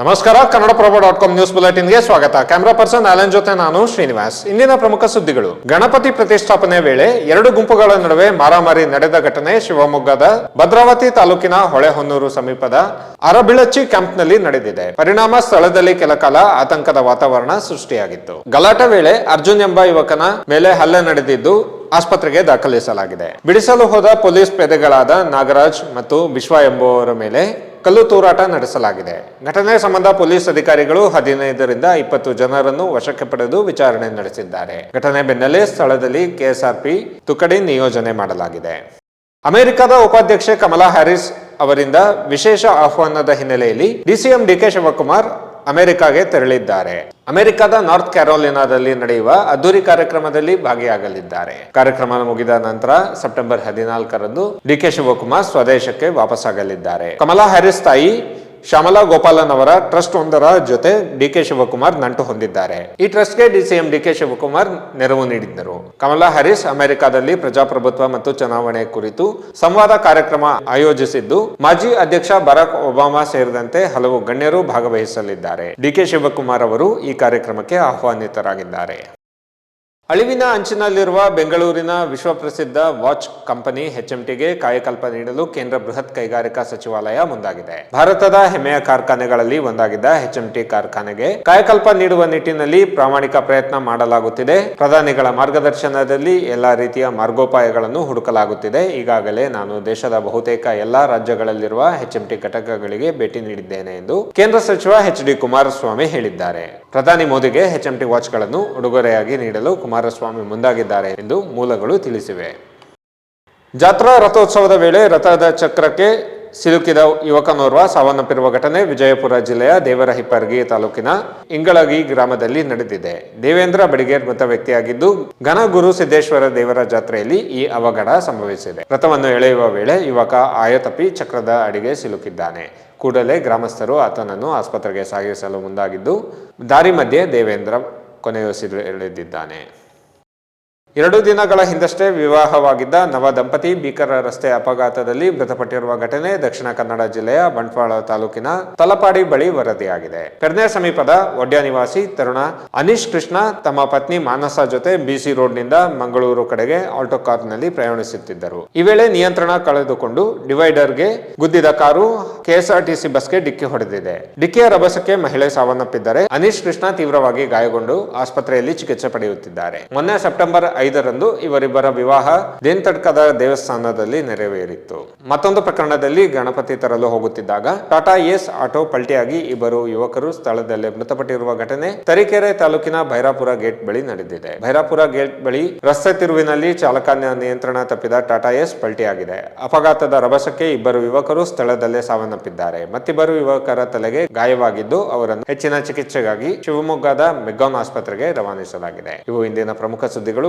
ನಮಸ್ಕಾರ Kannadaprabha dot com news ಬುಲೆಟಿನ್ಗೆ ಸ್ವಾಗತ. ಕ್ಯಾಮರಾ ಪರ್ಸನ್ ಆಲನ್ ಜೊತೆ ನಾನು ಶ್ರೀನಿವಾಸ್. ಇಂದಿನ ಪ್ರಮುಖ ಸುದ್ದಿಗಳು. ಗಣಪತಿ ಪ್ರತಿಷ್ಠಾಪನೆ ವೇಳೆ ಎರಡು ಗುಂಪುಗಳ ನಡುವೆ ಮಾರಾಮಾರಿ ನಡೆದ ಘಟನೆ ಶಿವಮೊಗ್ಗದ ಭದ್ರಾವತಿ ತಾಲೂಕಿನ ಹೊಳೆಹೊನ್ನೂರು ಸಮೀಪದ ಅರಬಿಳಚ್ಚಿ ಕ್ಯಾಂಪ್ನಲ್ಲಿ ನಡೆದಿದೆ. ಪರಿಣಾಮ ಸ್ಥಳದಲ್ಲಿ ಕೆಲಕಾಲ ಆತಂಕದ ವಾತಾವರಣ ಸೃಷ್ಟಿಯಾಗಿತ್ತು. ಗಲಾಟೆ ವೇಳೆ ಅರ್ಜುನ್ ಎಂಬ ಯುವಕನ ಮೇಲೆ ಹಲ್ಲೆ ನಡೆದಿದ್ದು ಆಸ್ಪತ್ರೆಗೆ ದಾಖಲಿಸಲಾಗಿದೆ. ಬಿಡಿಸಲು ಹೋದ ಪೊಲೀಸ್ ಪೇದೆಗಳಾದ ನಾಗರಾಜ್ ಮತ್ತು ವಿಶ್ವ ಎಂಬುವವರ ಮೇಲೆ ಕಲ್ಲು ತೂರಾಟ ನಡೆಸಲಾಗಿದೆ. ಘಟನೆ ಸಂಬಂಧ ಪೊಲೀಸ್ ಅಧಿಕಾರಿಗಳು ಹದಿನೈದರಿಂದ ಇಪ್ಪತ್ತು ಜನರನ್ನು ವಶಕ್ಕೆ ಪಡೆದು ವಿಚಾರಣೆ ನಡೆಸಿದ್ದಾರೆ. ಘಟನೆ ಬೆನ್ನಲ್ಲೇ ಸ್ಥಳದಲ್ಲಿ ಕೆಎಸ್ಆರ್ಪಿ ತುಕಡಿ ನಿಯೋಜನೆ ಮಾಡಲಾಗಿದೆ. ಅಮೆರಿಕದ ಉಪಾಧ್ಯಕ್ಷೆ ಕಮಲಾ ಹ್ಯಾರಿಸ್ ಅವರಿಂದ ವಿಶೇಷ ಆಹ್ವಾನದ ಹಿನ್ನೆಲೆಯಲ್ಲಿ ಡಿಸಿಎಂ ಡಿಕೆ ಶಿವಕುಮಾರ್ ಅಮೆರಿಕಾಗೆ ತೆರಳಿದ್ದಾರೆ. ಅಮೆರಿಕದ ನಾರ್ತ್ ಕ್ಯಾರೋಲಿನಾದಲ್ಲಿ ನಡೆಯುವ ಅದ್ದೂರಿ ಕಾರ್ಯಕ್ರಮದಲ್ಲಿ ಭಾಗಿಯಾಗಲಿದ್ದಾರೆ. ಕಾರ್ಯಕ್ರಮ ಮುಗಿದ ನಂತರ ಸೆಪ್ಟೆಂಬರ್ ಹದಿನಾಲ್ಕರಂದು ಡಿಕೆ ಶಿವಕುಮಾರ್ ಸ್ವದೇಶಕ್ಕೆ ವಾಪಸ್ಸಾಗಲಿದ್ದಾರೆ. ಕಮಲಾ ಹ್ಯಾರಿಸ್ ತಾಯಿ ಶ್ಯಾಮಲಾ ಗೋಪಾಲನ್ ಅವರ ಟ್ರಸ್ಟ್ ಒಂದರ ಜೊತೆ ಡಿಕೆ ಶಿವಕುಮಾರ್ ನಂಟು ಹೊಂದಿದ್ದಾರೆ. ಈ ಟ್ರಸ್ಟ್ಗೆ ಡಿಸಿಎಂ ಡಿಕೆ ಶಿವಕುಮಾರ್ ನೆರವು ನೀಡಿದ್ದರು. ಕಮಲಾ ಹರೀಸ್ ಅಮೆರಿಕದಲ್ಲಿ ಪ್ರಜಾಪ್ರಭುತ್ವ ಮತ್ತು ಚುನಾವಣೆ ಕುರಿತು ಸಂವಾದ ಕಾರ್ಯಕ್ರಮ ಆಯೋಜಿಸಿದ್ದು, ಮಾಜಿ ಅಧ್ಯಕ್ಷ ಬರಾಕ್ ಒಬಾಮಾ ಸೇರಿದಂತೆ ಹಲವು ಗಣ್ಯರು ಭಾಗವಹಿಸಲಿದ್ದಾರೆ. ಡಿಕೆ ಶಿವಕುಮಾರ್ ಅವರು ಈ ಕಾರ್ಯಕ್ರಮಕ್ಕೆ ಆಹ್ವಾನಿತರಾಗಿದ್ದಾರೆ. ಅಳಿವಿನ ಅಂಚಿನಲ್ಲಿರುವ ಬೆಂಗಳೂರಿನ ವಿಶ್ವಪ್ರಸಿದ್ಧ ವಾಚ್ ಕಂಪನಿ ಎಚ್ಎಂಟಿಗೆ ಕಾಯಕಲ್ಪ ನೀಡಲು ಕೇಂದ್ರ ಬೃಹತ್ ಕೈಗಾರಿಕಾ ಸಚಿವಾಲಯ ಮುಂದಾಗಿದೆ. ಭಾರತದ ಹೆಮ್ಮೆಯ ಕಾರ್ಖಾನೆಗಳಲ್ಲಿ ಒಂದಾಗಿದ್ದ ಎಚ್ಎಂಟಿ ಕಾರ್ಖಾನೆಗೆ ಕಾಯಕಲ್ಪ ನೀಡುವ ನಿಟ್ಟಿನಲ್ಲಿ ಪ್ರಾಮಾಣಿಕ ಪ್ರಯತ್ನ ಮಾಡಲಾಗುತ್ತಿದೆ. ಪ್ರಧಾನಿಗಳ ಮಾರ್ಗದರ್ಶನದಲ್ಲಿ ಎಲ್ಲಾ ರೀತಿಯ ಮಾರ್ಗೋಪಾಯಗಳನ್ನು ಹುಡುಕಲಾಗುತ್ತಿದೆ. ಈಗಾಗಲೇ ನಾನು ದೇಶದ ಬಹುತೇಕ ಎಲ್ಲಾ ರಾಜ್ಯಗಳಲ್ಲಿರುವ ಎಚ್ಎಂಟಿ ಘಟಕಗಳಿಗೆ ಭೇಟಿ ನೀಡಿದ್ದೇನೆ ಎಂದು ಕೇಂದ್ರ ಸಚಿವ ಎಚ್ ಡಿ ಕುಮಾರಸ್ವಾಮಿ ಹೇಳಿದ್ದಾರೆ. ಪ್ರಧಾನಿ ಮೋದಿಗೆ ಎಚ್ ಎಂ ಟಿ ವಾಚ್ಗಳನ್ನು ಉಡುಗೊರೆಯಾಗಿ ನೀಡಲು ಕುಮಾರಸ್ವಾಮಿ ಮುಂದಾಗಿದ್ದಾರೆ ಎಂದು ಮೂಲಗಳು ತಿಳಿಸಿವೆ. ಜಾತ್ರಾ ರಥೋತ್ಸವದ ವೇಳೆ ರಥದ ಚಕ್ರಕ್ಕೆ ಸಿಲುಕಿದ ಯುವಕನೋರ್ವ ಸಾವನ್ನಪ್ಪಿರುವ ಘಟನೆ ವಿಜಯಪುರ ಜಿಲ್ಲೆಯ ದೇವರಹಿಪ್ಪರ್ಗಿ ತಾಲೂಕಿನ ಇಂಗಳಗಿ ಗ್ರಾಮದಲ್ಲಿ ನಡೆದಿದೆ. ದೇವೇಂದ್ರ ಬಡಿಗೇರ್ ಮೃತ ವ್ಯಕ್ತಿಯಾಗಿದ್ದು ಘನಗುರು ಸಿದ್ದೇಶ್ವರ ದೇವರ ಜಾತ್ರೆಯಲ್ಲಿ ಈ ಅವಘಡ ಸಂಭವಿಸಿದೆ. ರಥವನ್ನು ಎಳೆಯುವ ವೇಳೆ ಯುವಕ ಆಯತಪ್ಪಿ ಚಕ್ರದ ಅಡಿಗೆ ಸಿಲುಕಿದ್ದಾನೆ. ಕೂಡಲೇ ಗ್ರಾಮಸ್ಥರು ಆತನನ್ನು ಆಸ್ಪತ್ರೆಗೆ ಸಾಗಿಸಲು ಮುಂದಾಗಿದ್ದು, ದಾರಿ ಮಧ್ಯೆ ದೇವೇಂದ್ರ ಕೊನೆಯುಸಿರೆಳೆದಿದ್ದಾನೆ. ಎರಡು ದಿನಗಳ ಹಿಂದಷ್ಟೇ ವಿವಾಹವಾಗಿದ್ದ ನವ ದಂಪತಿ ಭೀಕರ ರಸ್ತೆ ಅಪಘಾತದಲ್ಲಿ ಮೃತಪಟ್ಟಿರುವ ಘಟನೆ ದಕ್ಷಿಣ ಕನ್ನಡ ಜಿಲ್ಲೆಯ ಬಂಟ್ವಾಳ ತಾಲೂಕಿನ ತಲಪಾಡಿ ಬಳಿ ವರದಿಯಾಗಿದೆ. ಪೆರ್ನೆ ಸಮೀಪದ ಒಡ್ಯ ನಿವಾಸಿ ತರುಣ ಅನೀಶ್ ಕೃಷ್ಣ ತಮ್ಮ ಪತ್ನಿ ಮಾನಸ ಜೊತೆ ಬಿಸಿ ರೋಡ್ನಿಂದ ಮಂಗಳೂರು ಕಡೆಗೆ ಆಲ್ಟೋ ಕಾರ್ನಲ್ಲಿ ಪ್ರಯಾಣಿಸುತ್ತಿದ್ದರು. ಈ ವೇಳೆ ನಿಯಂತ್ರಣ ಕಳೆದುಕೊಂಡು ಡಿವೈಡರ್ಗೆ ಗುದ್ದಿದ ಕಾರು ಕೆಎಸ್ಆರ್ಟಿಸಿ ಬಸ್ಗೆ ಡಿಕ್ಕಿ ಹೊಡೆದಿದೆ. ಡಿಕ್ಕಿಯ ರಭಸಕ್ಕೆ ಮಹಿಳೆ ಸಾವನ್ನಪ್ಪಿದ್ದರೆ ಅನೀಶ್ ಕೃಷ್ಣ ತೀವ್ರವಾಗಿ ಗಾಯಗೊಂಡು ಆಸ್ಪತ್ರೆಯಲ್ಲಿ ಚಿಕಿತ್ಸೆ ಪಡೆಯುತ್ತಿದ್ದಾರೆ. ಮೊನ್ನೆ ಸೆಪ್ಟೆಂಬರ್ ಐದರಂದು ಇವರಿಬ್ಬರ ವಿವಾಹ ದೇಂತಡ್ಕದ ದೇವಸ್ಥಾನದಲ್ಲಿ ನೆರವೇರಿತ್ತು. ಮತ್ತೊಂದು ಪ್ರಕರಣದಲ್ಲಿ ಗಣಪತಿ ತರಲು ಹೋಗುತ್ತಿದ್ದಾಗ ಟಾಟಾ ಎಸ್ ಆಟೋ ಪಲ್ಟಿಯಾಗಿ ಇಬ್ಬರು ಯುವಕರು ಸ್ಥಳದಲ್ಲೇ ಮೃತಪಟ್ಟಿರುವ ಘಟನೆ ತರೀಕೆರೆ ತಾಲೂಕಿನ ಭೈರಾಪುರ ಗೇಟ್ ಬಳಿ ನಡೆದಿದೆ. ಭೈರಾಪುರ ಗೇಟ್ ಬಳಿ ರಸ್ತೆ ತಿರುವಿನಲ್ಲಿ ಚಾಲಕ ನಿಯಂತ್ರಣ ತಪ್ಪಿದ ಟಾಟಾ ಎಸ್ ಪಲ್ಟಿಯಾಗಿದೆ. ಅಪಘಾತದ ರಭಸಕ್ಕೆ ಇಬ್ಬರು ಯುವಕರು ಸ್ಥಳದಲ್ಲೇ ಸಾವನ್ನಪ್ಪಿದ್ದಾರೆ. ಮತ್ತಿಬ್ಬರು ಯುವಕರ ತಲೆಗೆ ಗಾಯವಾಗಿದ್ದು, ಅವರನ್ನು ಹೆಚ್ಚಿನ ಚಿಕಿತ್ಸೆಗಾಗಿ ಶಿವಮೊಗ್ಗದ ಮೆಗ್ಗಾನ್ ಆಸ್ಪತ್ರೆಗೆ ರವಾನಿಸಲಾಗಿದೆ. ಇವು ಇಂದಿನ ಪ್ರಮುಖ ಸುದ್ದಿಗಳು.